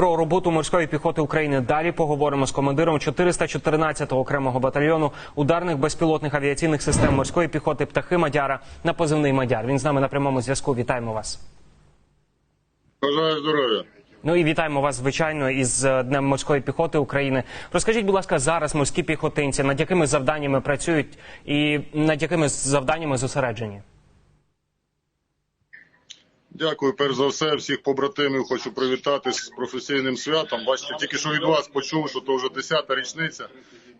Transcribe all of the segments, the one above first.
Про роботу морської піхоти України далі поговоримо з командиром 414-го окремого батальйону ударних безпілотних авіаційних систем морської піхоти птахи Мадяра на позивний Мадяр. Він з нами на прямому зв'язку. Вітаємо вас. Бажаю здоров'я. Ну і вітаємо вас, звичайно, із е, Днем морської піхоти України. Розкажіть, будь ласка, зараз морські піхотинці над якими завданнями працюють і над якими завданнями зосереджені? Дякую, перш за все, всіх побратимів. Хочу привітати з професійним святом. Бачите, тільки що від вас почув, що то вже 10-та річниця.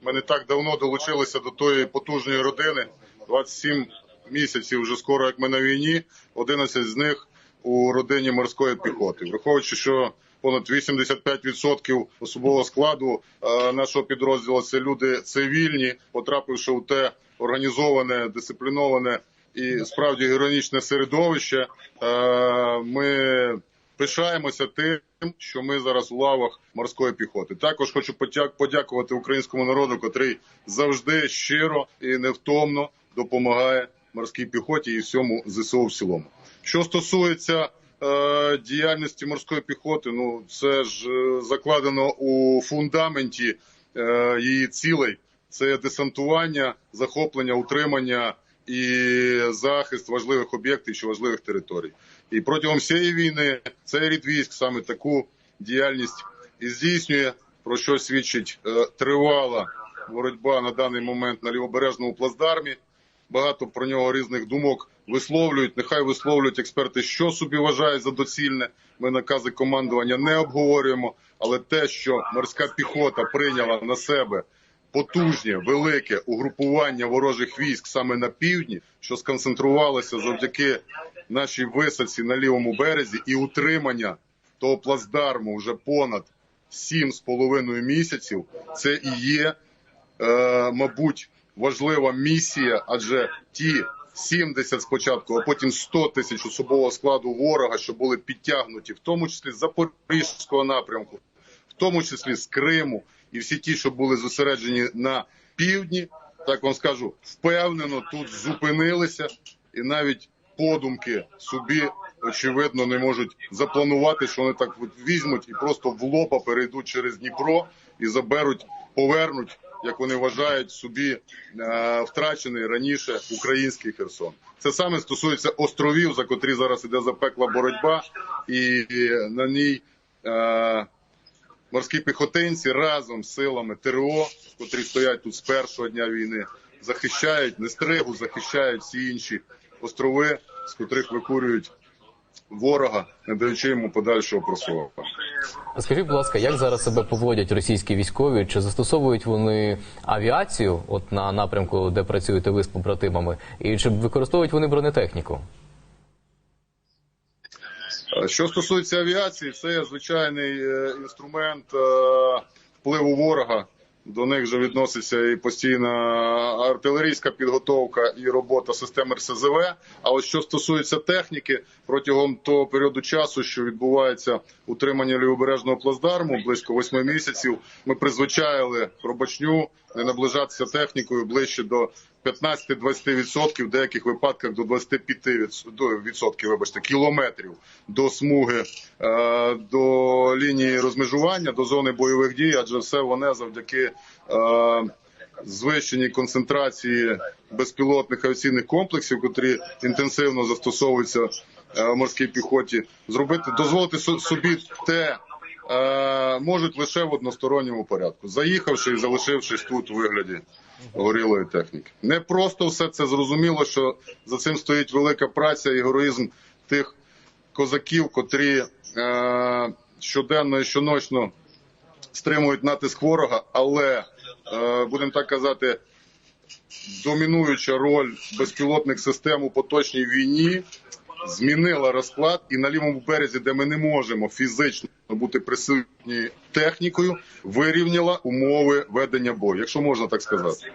Ми не так давно долучилися до тої потужної родини. 27 місяців вже скоро, як ми на війні. 11 з них у родині морської піхоти. Враховуючи, що понад 85% особового складу е, нашого підрозділу це люди цивільні, потрапивши у те організоване, дисципліноване і справді героїчне середовище. Е, Ми пишаємося тим, що ми зараз у лавах морської піхоти. Також хочу подяк- подякувати українському народу, котрий завжди щиро і невтомно допомагає морській піхоті і всьому ЗСУ в цілому. Що стосується е, діяльності морської піхоти, ну це ж е, закладено у фундаменті її цілей. Це десантування, захоплення, утримання і захист важливих об'єктів чи важливих територій. І протягом всієї війни цей рід військ саме таку діяльність і здійснює, про що свідчить е, тривала боротьба на даний момент на лівобережному плацдармі. Багато про нього різних думок висловлюють. Нехай висловлюють експерти, що собі вважають за доцільне. Ми накази командування не обговорюємо. Але те, що морська піхота прийняла на себе потужне, велике угрупування ворожих військ саме на півдні, що сконцентрувалося завдяки нашій висадці на лівому березі, і утримання того плацдарму вже понад сім з половиною місяців. Це і є, е, мабуть, важлива місія, адже ті 70 спочатку, а потім 100 тисяч особового складу ворога, що були підтягнуті, в тому числі з Запорізького напрямку, в тому числі з Криму, і всі ті, що були зосереджені на півдні, так вам скажу, впевнено тут зупинилися, і навіть подумки собі очевидно не можуть запланувати, що вони так візьмуть і просто в лопа перейдуть через Дніпро і заберуть, повернуть, як вони вважають, собі е, втрачений раніше український Херсон. Це саме стосується островів, за котрі зараз іде запекла боротьба, і, на ній. Е, морські піхотинці разом з силами ТРО, котрі стоять тут з першого дня війни, захищають Нестригу, захищають всі інші острови, з котрих викурюють ворога, не даючи йому подальшого просування. Скажіть, будь ласка, як зараз себе поводять російські військові? Чи застосовують вони авіацію, от на напрямку, де працюєте ви з побратимами, і чи використовують вони бронетехніку? Е, Що стосується авіації, це звичайний е, інструмент е, впливу ворога. До них вже відноситься і постійна артилерійська підготовка, і робота систем РСЗВ. А от що стосується техніки, протягом того періоду часу, що відбувається утримання лівобережного плацдарму, близько восьми місяців, ми призвичаїли пробачню не наближатися технікою ближче до 15-20%, в деяких випадках до 25% відсотків, вибачте, кілометрів до смуги, е, до лінії розмежування, до зони бойових дій, адже все вони завдяки е, звищеній концентрації безпілотних авіаційних комплексів, котрі інтенсивно застосовуються е, в морській піхоті, зробити, дозволити со- собі те. Е, Можуть лише в односторонньому порядку, заїхавши і залишившись тут у вигляді горілої техніки. Не просто все це зрозуміло, що за цим стоїть велика праця і героїзм тих козаків, котрі е, щоденно і щоночно стримують натиск ворога, але е, будемо так казати, домінуюча роль безпілотних систем у поточній війні змінила розклад, і на лівому березі, де ми не можемо фізично бути присутні технікою, вирівняла умови ведення бою, якщо можна так сказати.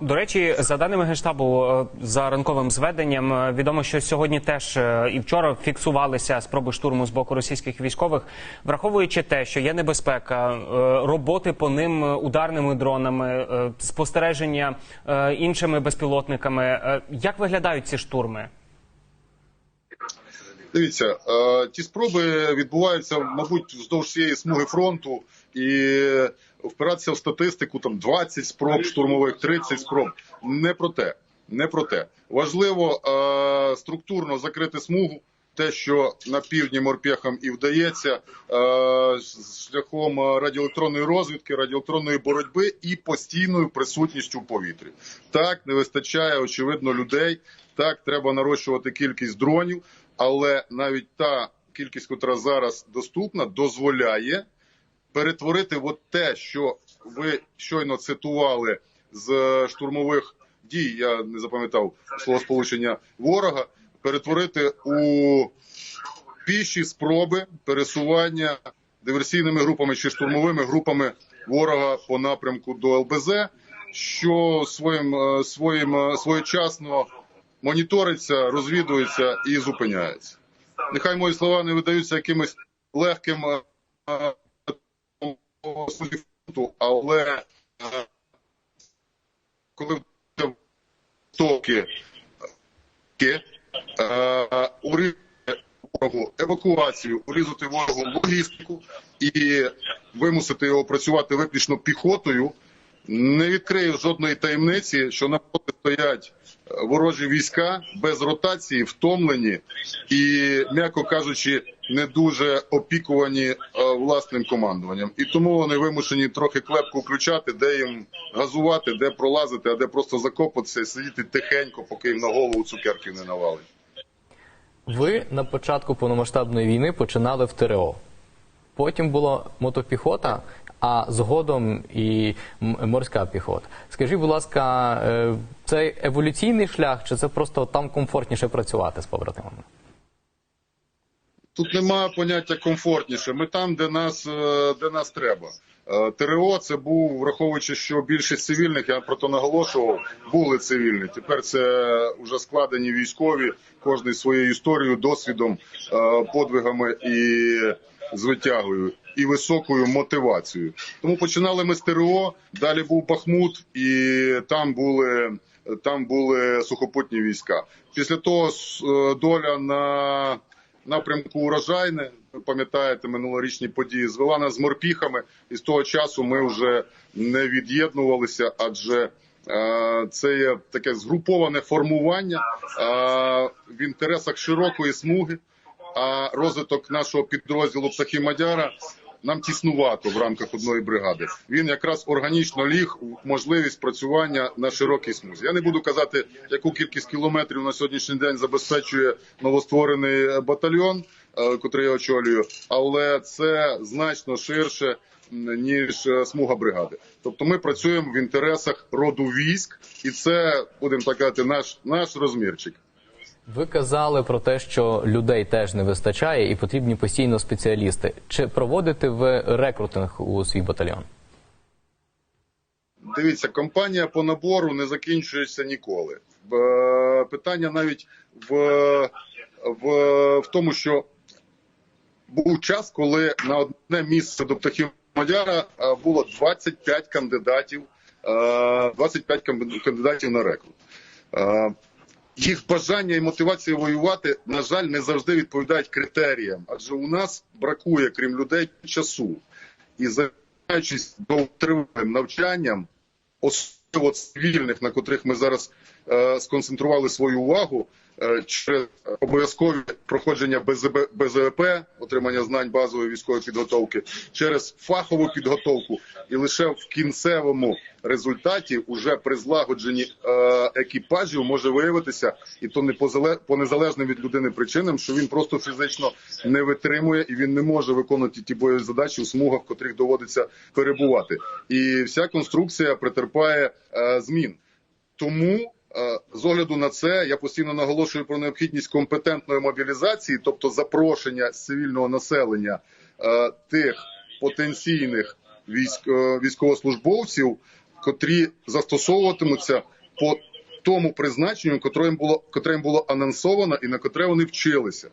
До речі, за даними генштабу, е, за ранковим зведенням, е, відомо, що сьогодні теж е, і вчора фіксувалися спроби штурму з боку російських військових, враховуючи те, що є небезпека роботи по ним ударними дронами, спостереження іншими безпілотниками. Як виглядають ці штурми? Дивіться, е, ті спроби відбуваються, мабуть, вздовж всієї смуги фронту і впиратися в статистику там 20 спроб штурмових, 30 спроб. Не про те. Не про те. Важливо е, структурно закрити смугу. Те, що на півдні морпехам і вдається е, шляхом радіоелектронної розвідки, радіоелектронної боротьби і постійною присутністю в повітрі. Так не вистачає очевидно людей. Так треба нарощувати кількість дронів, але навіть та кількість, яка зараз доступна, дозволяє перетворити от те, що ви щойно цитували з е, штурмових дій, я не запам'ятав словосполучення ворога, перетворити у піші спроби пересування диверсійними групами чи штурмовими групами ворога по напрямку до ЛБЗ, що своїм, е, своїм е, своєчасно моніториться, розвідується і зупиняється. Нехай мої слова не видаються якимось легким е, але е, коли токи е, урізати ворогу евакуацію, урізати ворогу логістику і вимусити його працювати виключно піхотою, не відкрию жодної таємниці, що навпроти стоять ворожі війська без ротації, втомлені і, м'яко кажучи, не дуже опікувані е, власним командуванням. І тому вони вимушені трохи клепку включати, де їм газувати, де пролазити, а де просто закопатися і сидіти тихенько, поки їм на голову цукерків не навалить. Ви на початку повномасштабної війни починали в ТРО. Потім була мотопіхота, а згодом і морська піхота. Скажіть, будь ласка, е, це еволюційний шлях, чи це просто там комфортніше працювати з побратимами? Тут немає поняття комфортніше. Ми там, де нас, е, де нас треба. Е, ТРО це був, враховуючи, що більшість цивільних, я про то наголошував, були цивільні. Тепер це вже складені військові, кожний своєю історією, досвідом, подвигами і звитягою, і високою мотивацією. Тому починали ми з ТРО, далі був Бахмут, і там були. Там були сухопутні війська. Після того е, доля на напрямку урожайне. Ви пам'ятаєте минулорічні події звела нас з морпіхами, і з того часу ми вже не від'єднувалися, адже е, це є таке згруповане формування е, в інтересах широкої смуги. А розвиток нашого підрозділу птахи Мадяра нам тіснувато в рамках одної бригади. Він якраз органічно ліг у можливість працювання на широкій смузі. Я не буду казати, яку кількість кілометрів на сьогоднішній день забезпечує новостворений е, батальйон, е, котрий я очолюю, але це значно ширше ніж е, смуга бригади. Тобто ми працюємо в інтересах роду військ, і це будемо так казати, наш наш розмірчик. Ви казали про те, що людей теж не вистачає і потрібні постійно спеціалісти. Чи проводите ви рекрутинг у свій батальйон? Дивіться, кампанія по набору не закінчується ніколи. Е, Питання навіть в, в, в тому, що був час, коли на одне місце до птахів Мадяра е, було 25 кандидатів, е, 25 кам- кандидатів на рекрут. Їх бажання і мотивація воювати, на жаль, не завжди відповідають критеріям, адже у нас бракує, крім людей, часу. І займаючись довготривалим навчанням, особливо цивільних, на котрих ми зараз е, сконцентрували свою увагу, через обов'язкові проходження БЗВП, отримання знань базової військової підготовки, через фахову підготовку, і лише в кінцевому результаті, уже при злагодженні е, екіпажів, може виявитися, і то не по, незалежним від людини причинам, що він просто фізично не витримує і він не може виконувати ті бойові задачі у смугах, в котрих доводиться перебувати. І вся конструкція претерпає е, змін. Тому е, з огляду на це я постійно наголошую про необхідність компетентної мобілізації, тобто запрошення цивільного населення е, тих потенційних військ, е, військовослужбовців, котрі застосовуватимуться по тому призначенню, котре їм було котре їм було анонсовано і на котре вони вчилися.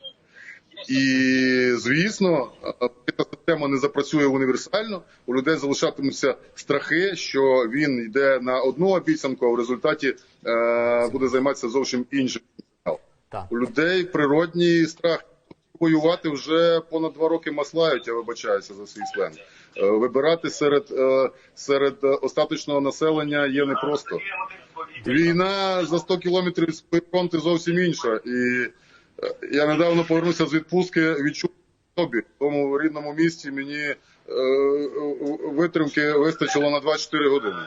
І звісно, ця система не запрацює універсально. У людей залишатимуться страхи, що він йде на одну обіцянку, а в результаті е, буде займатися зовсім іншим. Так. У людей природній страх воювати вже понад два роки маслають, я вибачаюся за свій сленг. Е, Вибирати серед, е, серед остаточного населення є непросто. Війна за 100 кілометрів від фронту зовсім інша. І я недавно повернувся з відпустки, відчув собі в тому рідному місті мені е, е, витримки вистачило на 24 години.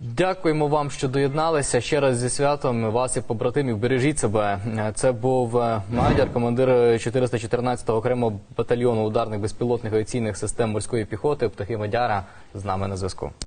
Дякуємо вам, що доєдналися. Ще раз зі святом вас і побратимів. Бережіть себе. Це був е, Мадяр, командир 414-го окремого батальйону ударних безпілотних авіаційних систем морської піхоти. Птахи Мадяра з нами на зв'язку.